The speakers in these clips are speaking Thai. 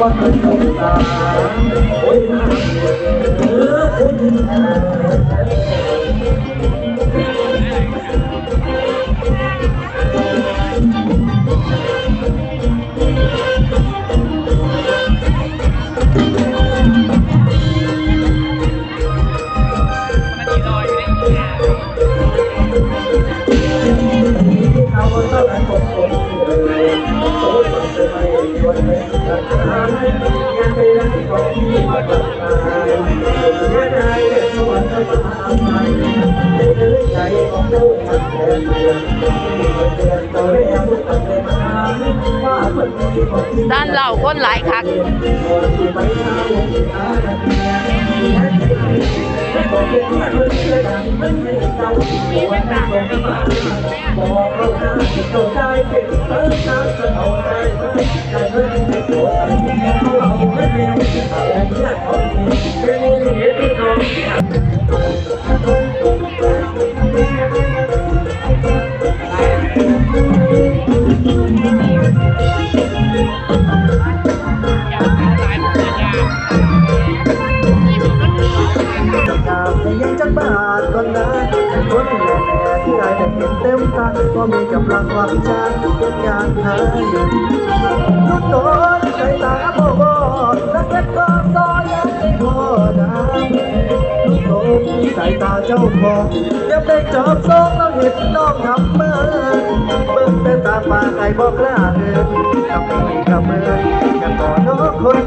ว่าเคยสงสารโอ้ยน่าเออเอ้ ด้านเราคนหลายคัก นเต็มตาก็มีกำลังวามชาทุกอย่างหายลูกโดนใจตาโบโบรักเล็กก็ซอยยังไม่พอนะลูกโดนสายตาเจ้าของยังได้จอบซองแล้วเห็นน้องทำเมื่อเบิ่งแต่ตาปากไอ้บอกล้าเดินทำไม่ทำเมื่อกันต่อน้องคน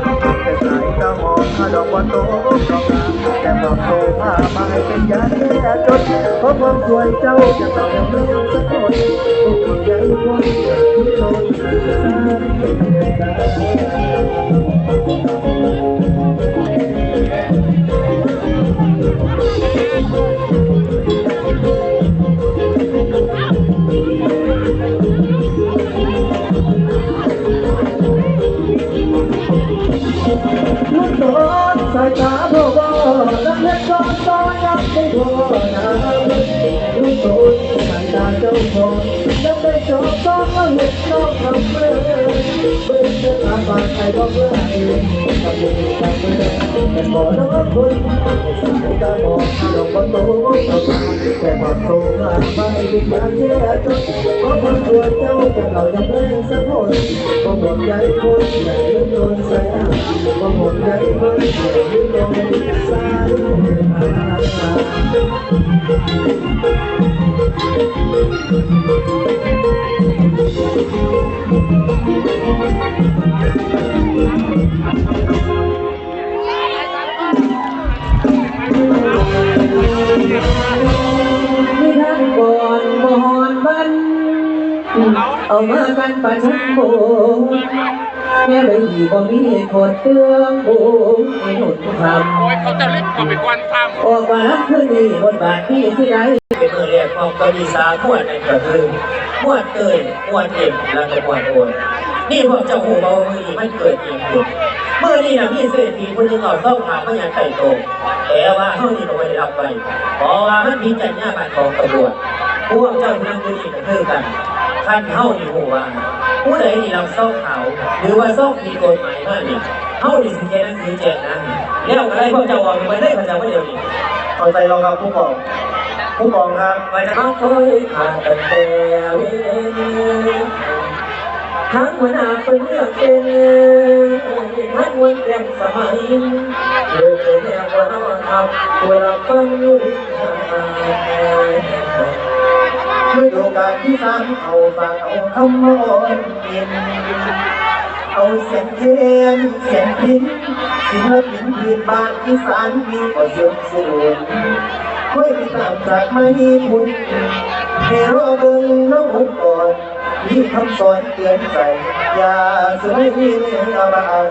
แต่สายตามองข้าดอกว่าโตดอกงามแต่บอกโต พามาให้เป็นยาแก้จนเพราะความสวยเจ้าจะต้องยังไม่ยังสักคนอกใจคนทุกค สายตาเจ้าของยังได้จอบซ้อนแล้วเห็นน้องทำเมื่อเบิ่งแต่ตาปากไอ้บอกล้าเดินทำไม่ทำเมื่อแต่บ่น้องค นสายตามอาดอกว่าโตดอกงามแต่บอกโตพามาให้เป็นยาแก้จนเพราะความสวยเจ้าจะเรายังไม่สักคนก็หมดใจคนอย่าลืมโดนสายตาก็หมดใจคนอย่าลืมโดนสายตามีทั้งก่อนปันโบแม่ใบหีบ่มีโคตรเตืองโบให้หนุน คโอ้ยเขาจะเล่นเขาไปกวนซ้ำออกมารับคืนนี้บทบาทที่ที่ไรเป็นมือเรียกของกวีสาม้วนในกระคือม้วนเตยม้วนเอ็มแล้วก็ม้วนโอนนี่พวกเจ้าหูเบามือนี้มันเกิดเองขึ้นเมื่อนี่นะพี่เศรษฐีคนหนึงเอาต้องหาพยานไต่โตงแต่ว่าเท่านี้ก็ไม่ได้รับไปเพราะว่ามันมีจัญญาบัตรของตำรวจพวกเจ้านั่งอยู่นี่ก็คือกันท่านเท่านี่หูว่าผู้ใดที่เราซ่องเขาหรือว่าซ่องผิดกฎหมายมากนี่เท่านี่สิแกนั่นคือแจกนั้ เนแล้วอะไรพวกเจ้าออกไปได้พระเจ้าเดียวนี่เอาใจรองครับผู้กองผู้กองครับไว้จะเขาเคยผ่านกันแต่เวนทั้งวันอาเป็นเลือกเป็นทั้งวันแก่งสมัยเลือกเป็นแนวว่าเราทำเวลาฟังอยู่ฤดูกาลที่สามเอาฝากเอาคำมอนกิน เอาเสียงเพลงเสียงพินศิลปินพื้นบ้านที่สานมีก็เสื่อมสูญค่อยไปตามจากไม่พุนให้รอเบิ่งน้องอุ่นก่อนมีคำสอนเตือนใจอย่าสวยเรื่องอบาง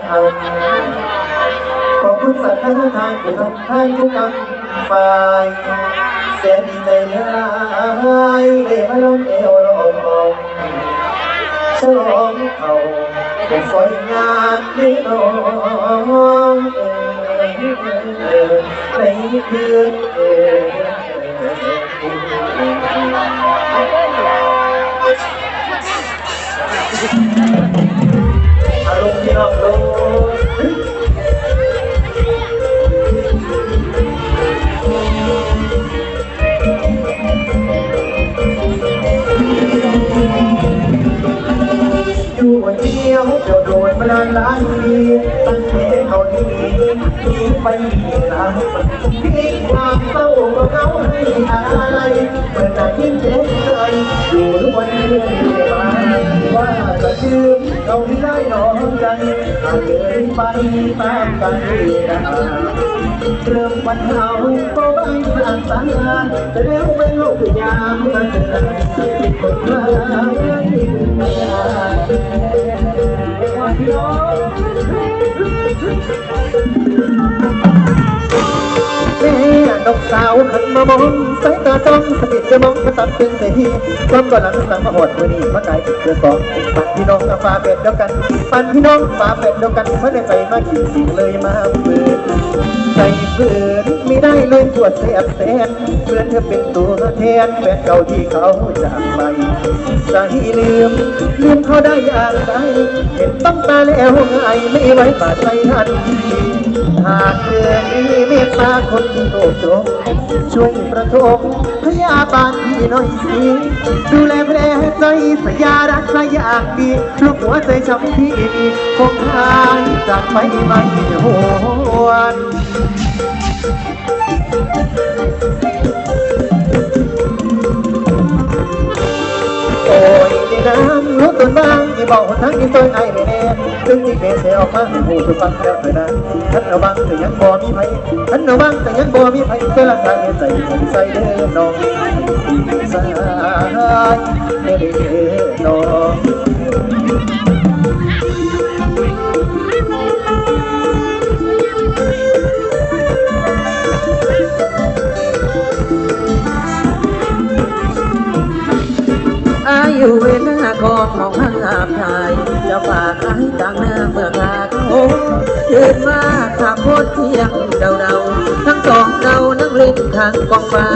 ขอบคุณสัตว์ทั้งทางผู้ทำท่านทุกกำฝ่ายแสนดีใจหลายได้มาลองเอวลองมองฉลองเขา เป็นสวยงามนี่น้องเออใน คนเดียวเจ้าโดดมานานลายปีตั้งแต่ตอนนี้ทิ้ไปดีกะรั้ทิ้งความเศร้าก็เขาให้อะไรเมื่อไหร่ที่เจ็บอยู่ทุกวันเรื่อยมา ว่าจะชื่อเราไม่ได้นอนใจหากเลยไปตามกันเริ่มวันเฮาก็บังสานสานจะเร็วไปโลกยามมาเดินคนมาไม่ ม่ดอกสาวหันมามองสายตาจ้องสะกิดจะมองกระตับเป็นเศรษฐีความก่อนหลังสั่งมาหดมือนี่มาไก่เกือสองปันพี่น้องกับฟ้าเป็ดเดียวกันปันพี่น้องฟ้าเป็ดเดียวกันไม่ได้ไปมาขี่สิ่งเลยมาเปิดใจเพื่อนไม่ได้เลยปวดแสบแสนเพื่อนเธอเป็นตัวแทนแฟนเก่าที่เขาจากไปใจลืมลืมเขาได้อย่างไรเห็นต้องตาแล้วไงไม่ไว้ปาดใจทันที หากเธอมีเมตตาคนโลกจงช่วยประทบพยาบาลพี่น่อยสิดูแลแผลใจสัญญารักษาอย่างดีลูกหัวใจช้ำที่มีคงหายจากไปไม่หวนโอ้ยนี่น้ำรู้ตัวบ้างที่บอกหนทางที่ซอยไอ้ไม่แน่ ซึ่งที่เป็นเสียออกมาให้หูทุฟังแล้วเถิดนะฉันเอาบ้างแต่ยังบ่มีไผฉันเอาบ้างแต่ยังบ่มีไผเพื่อรักษาเงินใจผมใส่เด้อน้องสายเด้อน้องอายุเวลาของมองหันอาบชาย จะฝากไอ้ต่างหน้าเมื่อคาโอ้ยืนมาขับรถเที่ยงเดาเดาทั้งสองเรานั่งเล่นทางกองฟ้า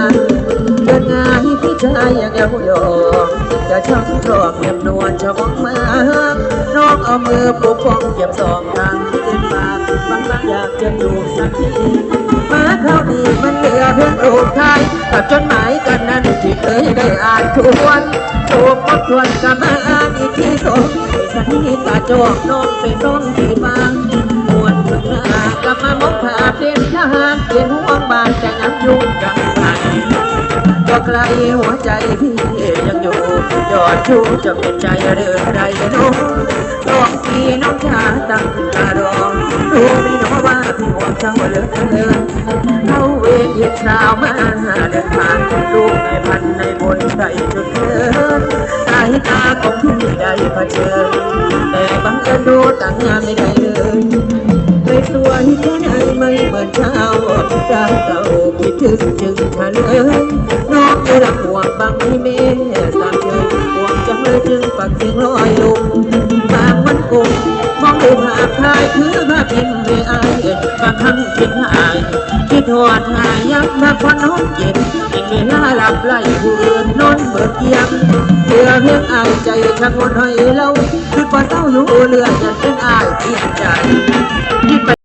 เดินงายพี่ชายอย่างเยาวยองจะช่องชอบเงียบนวลชอบมองมาน้องเอามือปกป้องเก็บสองทางที่เดินปากบางบางอยากจะอยู่สักทีมาคราวนี้มันเหลือเพียงรูปถ่ายกับจดหมายกันนั้นที่เคยได้อ่านทุกวันถูกทบทวนกันมาอ่านอีกทีสอง สันนิษตาจอกน้องไปร้องที่บางมวนถึงหน้ากลับมามองภาพเด่นทหารเป็นห่วงบ้านแต่ยังยุ่งกันไปก็ไกลหัวใจพี่ยังอยู่ยอดชูจะเป็นใจเรื่อไรโน้น้องพี่น้องชาตั้งตารอรู้ไหมน้องว่าพี่ห่วงเจ้าเหลือเกินเขาเวรเห็นสาวมาเดินผ่านลูกในพันในบนใส่จุดเดินสายตาของ ได้เผชิญแต่บังเอิญดูต่างงานไม่ได้เลยไม่สวยแค่ไหนไม่เหมือนเช้าจากเก่าคิดถึงจึงเลยน้องจะรักห่วงบางไม่เมสามเชยห่วงจังเลยจึงปักเสียงลอยลงบางวันกุมมองดูภาพถ่ายคือภาพเป็นเวอายบางครั้งคิดหายคิดหอดหา ยยับมาพอน้องเย็นเป็นเวลาหลับไหลผู้อื่นนอนเบิกเยียงเพื่อเพียงอายใจชักวนให้เราคือพอเต้าอยู่เรือจะเป็นอายเทียงใจ